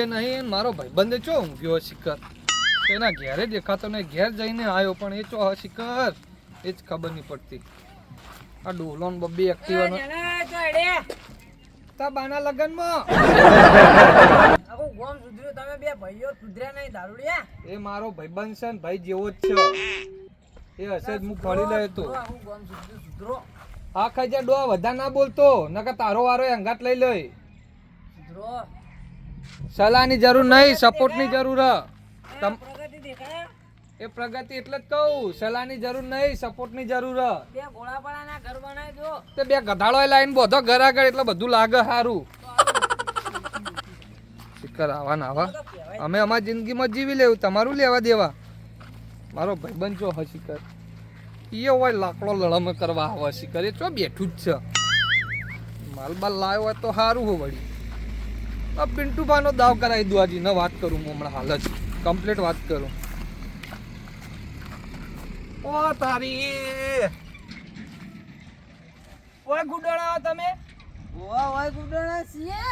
ઊંઘે નહીં મારો ભાઈબંધ ચો ઊંઘ્યો શિખર? એના ઘેરે દેખાતો ને ઘેર જઈને આવ્યો પણ એ ચો શિખર? એ જ ખબર નહીં પડતી. આ ડોલો ને બબ્બી એક્ટિવાનો તા બાના લગનમાં. આખું ગોમ સુધર્યો. તમે બે ભાઈઓ સુધર્યા નહીં દારૂડિયા. એ મારો ભાઈબંધ છે ને ભાઈ જેવો જ છે. એ હશે જ હું ફરી લે તો. સુધરો, આ ખાઈ જા ડોહા વધારે ના બોલતો નકર તારો વારો એ અંગાત લઈ લઈ. સુધરો. સલાહની જરૂર નહીં સપોર્ટની જરૂર. એ પ્રગતિ એટલે જ કહું સલાહની જરૂર નહીં સપોર્ટની જરૂર. બે ઘોડાપાડાના ઘર બનાવી દો. તે બે ગધાડો લાઈન બધો ઘર આગળ એટલે બધું લાગે સારું. શિખર આવા ના આવા. અમે અમારી જિંદગીમાં જીવી લેવું તમારું લેવા દેવા. મારો ભાઈબંધ જો હ એ હોય લાકડો લડમ કરવા આવે શિકર એ ચો બેઠું જ છે. માલ બાલ લાવ્યો હોય તો સારું હોય વળી. આ પિન્ટુભાનો દાવ કરાવી દો હજી ન વાત કરું હું હમણાં હાલ જ. કમ્પ્લીટ વાત કરું. ઓ તારી. ઓય ગુડણા તમે. ઓય ઓય ગુડણા છીએ.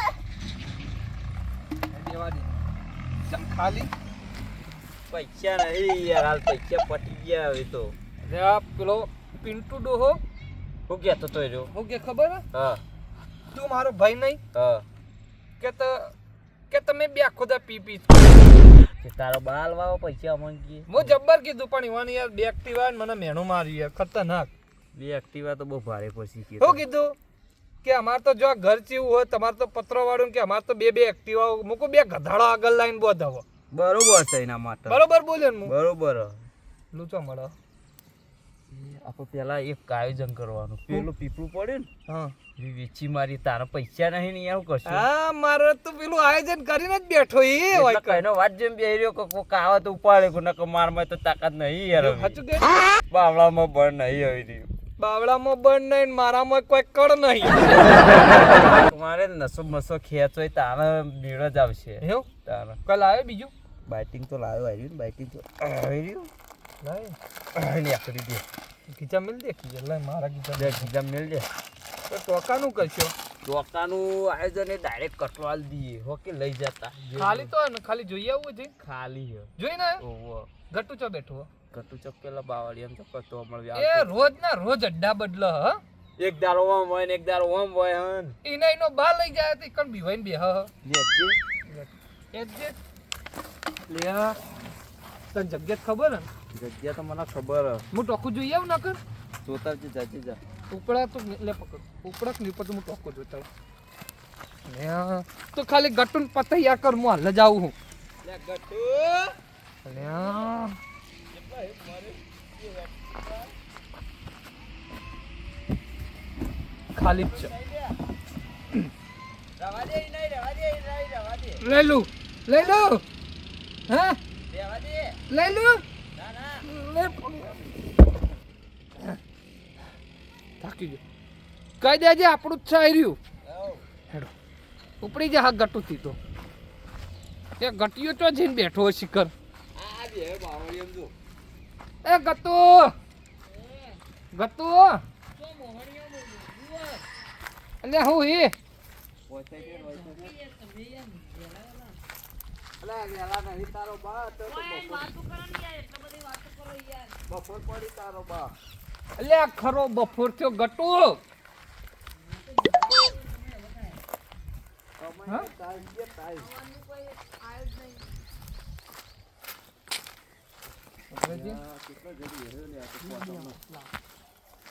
દેવા દે ચમ ખાલી. પૈસા નહીં યાર હાલ પૈસા પટી ગયા હવે તો. અરે આ પેલો પિન્ટુ ડોહો. હું કહેતો તો જો હું કે ખબર? હા. તું મારો ભાઈ નહીં? હા. કે તો કે તમે બે ખુદા પી પી કે તારો બાલ વાવો પૈસા માંગીએ. હું જબ્બર કીધું પણ ઈવાની યાર બે એક્ટિવા મને મેણું માર્યું યાર ખતરનાક. બે એક્ટિવા તો બહુ ભારે પછી કે શું કીધું કે અમાર તો જો ઘર જેવું હોય તમાર તો પત્રો વાળું કે અમાર તો બે બે એક્ટિવા મૂકો બે ગધાડો આગળ લાઈન બોધાવો. બરોબર છે એના માટે. બરોબર બોલ્યો ને બરોબર. લૂચો મળો. આપણે પેલા એક આયોજન કરવાનું. પેલું પીપળું પડ્યું ને વેચી મારી તારા પૈસા નહીં ને એવું કરશું. હા મારે તો પેલું આયોજન કરીને જ બેઠો એ હોય કઈનો વાત જેમ બે રહ્યો કે કોક આવે તો ઉપાડે કો નકર મારમાં તો તાકાત નહીં યાર. સાચું કે? બાવળામાં બળ નહીં આવી રહ્યું. બાવળામાં બંધ નહીં મારામાં કોઈ કળ નહીં. મારે નસો મસો ખેંચોય તારે મેળ જ આવશે. તારે. કલ આવે બીજું? બાઇટિંગ તો લાવ્યો આવ્યું ને બાઇટિંગ તો. આવી રહ્યું? લાય કરી દે. ખીચા મિલ દે ખીચા લે મારા ખીચા દે. ખીચા મેળ દે. તો ટોકાનું કરશો? ટોકાનું આયોજન એ ડાયરેક્ટ કટવાલ દઈએ હોકે લઈ જતા. ખાલી તો ખાલી જોઈ આવવું છે? ખાલી હે જોઈને ઓહો. ગટુ ચો બેઠો ગટુ ચો ચક્કેલા બાવળી એમ તો કતો મળી એ રોજ ના રોજ અડ્ડા બદલ હ? એક દારો ઓમ હોય ને એક દારો ઓમ હોય હન. એના એનો બા લઈ જાય તો કણ બીવાઈને બે હ લેજે એક જે લે આ, તને જગ્યા ખબર હે? ને જગ્યા તો મને ખબર હે. હું ટોકું જોઈ આવું ના કર જોતા જ જાજે જા. ઉપડા તો લે પકડ. ઉપડા કે ઉપર તો હું ટોકું જોતા ને લે તો ખાલી ગટુન પતૈયા કર હું હાલ જાઉં હું. લે ગટુ. લે. ખાલી જ છે. રવા દે ઈ નહીં રવા દે નહીં રવા દે. લઈ લઉં. લઈ લઉં. હા? લઈ લે થાકી ગયો. કહી દેજે આપણું જ છે રહ્યું. હેડો. ઉપડી જા હા ગટુથી તો. એ ગટિયો તો જઈને બેઠો હોય શિખર? એ ગતુ ગતુ એટલે હું એ પોતે કે રોય અલા ગેલા નહીં તારો બા તો તો બપોર બપોર પડી તારો બા એટલે ખરો બફોર થયો ગટુ.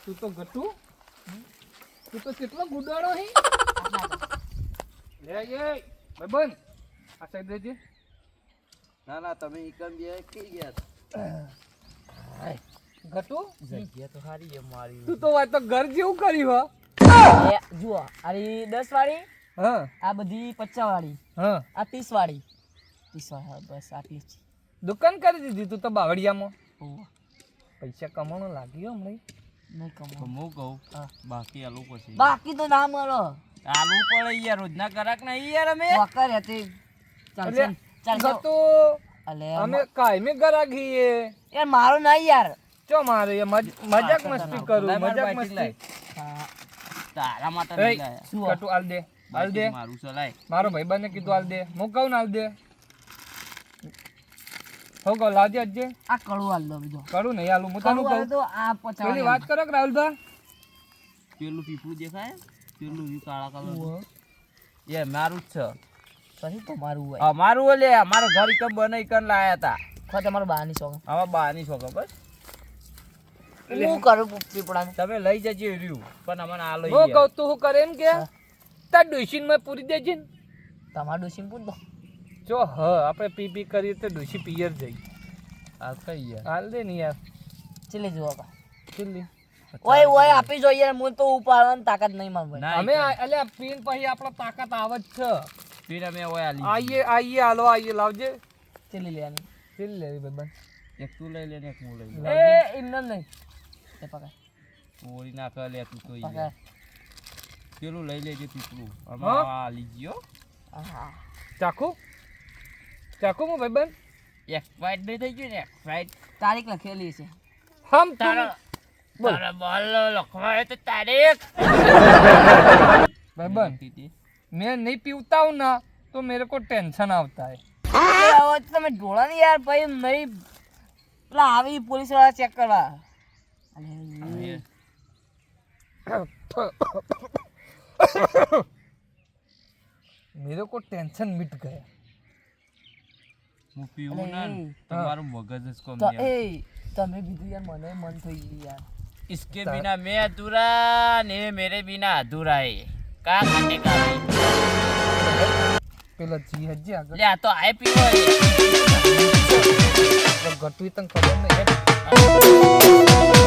તું તો ગટુ? તું તો કેટલો ગુડાડો હે? લે ભાઈ ભાઈબંધ આ સાહેબ રહેજે. ના ના તમે એકમ બે કઈ ગયા ગટુ જગ્યા તો સારી છે મારી. તું તો વાત તો ઘર જેવું કર્યું હો. જુઓ આ દસ વાળી હા. આ બધી પચાસ વાળી હા. આ ત્રીસ વાળી. ત્રીસ વાળી બસ આટલી જ દુકાન કરી દીધી તું તો બાવળિયામાં. પૈસા કમાણો લાગ્યો હમણાં. નહીં કમાવો હું કહું બાકી આલુ પછી. બાકી તો ના મળો. આલુ પડે યાર રોજના કરાક નહીં યાર અમે. વકર હતી. ચાલશે અમે કાયમી ગરાગીએ યાર મારો નહીં યાર. ચો મારે એ મજાક મસ્તી કરું મજાક મસ્તી. તારા માટે શું? કટુ આલ દે આલ દે. મારું ચલાય મારો ભાઈબંધને કીધું આલ દે. હું કહું ને આલ દે. હો કહું લાવજે અજે આ કડું આલ દો બીજો. કરું નહીં આલું હું તને કહું. તો આ પચાવ પેલી વાત કરો કે રાહુલભા પેલું પીપળું દેખાય? પેલું કાળા કલર એ મારું જ છે. પછી તમારું હોય. અમારું ઓલે અમારા ઘર કમ બનાવી કન લાયા હતા. ખો તમારું બહારની શોખ. આમાં બાની છોકરા બસ. હું કરું પીપળાનું? તમે લઈ જજે રહ્યું પણ અમને આ લઈ હું કહું તું હું કરે એમ કે? તાર ડોશીનમાં પૂરી દેજે ને. તમારું ડોસીને પૂરી દો. જો હ આપણે પી પી કરીએ તો ડોશી પિયર જઈ આ કઈ યાર હાલ દે ને યાર. ચીલી જુઓ કા ચીલી. ઓય ઓય આપી જોઈએ હું તો ઉપાડવાની તાકાત નહીં મારું અમે એટલે અલ્યા પીન પછી આપણે તાકાત આવે જ છે. પીડા મેં હોય આલી આઈએ આઈએ હાલો આઈએ લાવજે. ચેલી લેવાની. ચેલી લેવી ભાઈ એક તું લઈ લે ને એક હું લઈ લે એ ઇન્નર નહીં. તે પકડ. ચોરી ના કર લે તું તો ઈ. પેલું લઈ લેજે પીપલું અમાર આ લીજીઓ ચાકુ ચાકુ મો ભાઈ બન એક્સપાયર્ડ નહીં થઈ ગયું ને એક્સપાયર્ડ તારીખ લખેલી છે. હમ તારા તારા બોલ લખવા તો તારીખ. ભાઈ બન मैं नहीं पीता हूँ ना तो मेरे को टेंशन आता है એ હવે તો તમે ઢોળા ને યાર ભાઈ નહીં પેલા આવી પોલીસ વાળા ચેક કરવા અરે, मेरे को टेंशन मिट गया હું પીવું ના ને અરે, તો મારું મગજ જ કોમ તો નહીં એ તમે કીધું યાર મને મન થઈ ગયું યાર इसके बिना मैं अधूरा ने मेरे बिना अधूरा है का खाने का नहीं પેલા જી હજી આગળ. લે આ તો આય પીવો ગટવી તને ખબર નહીં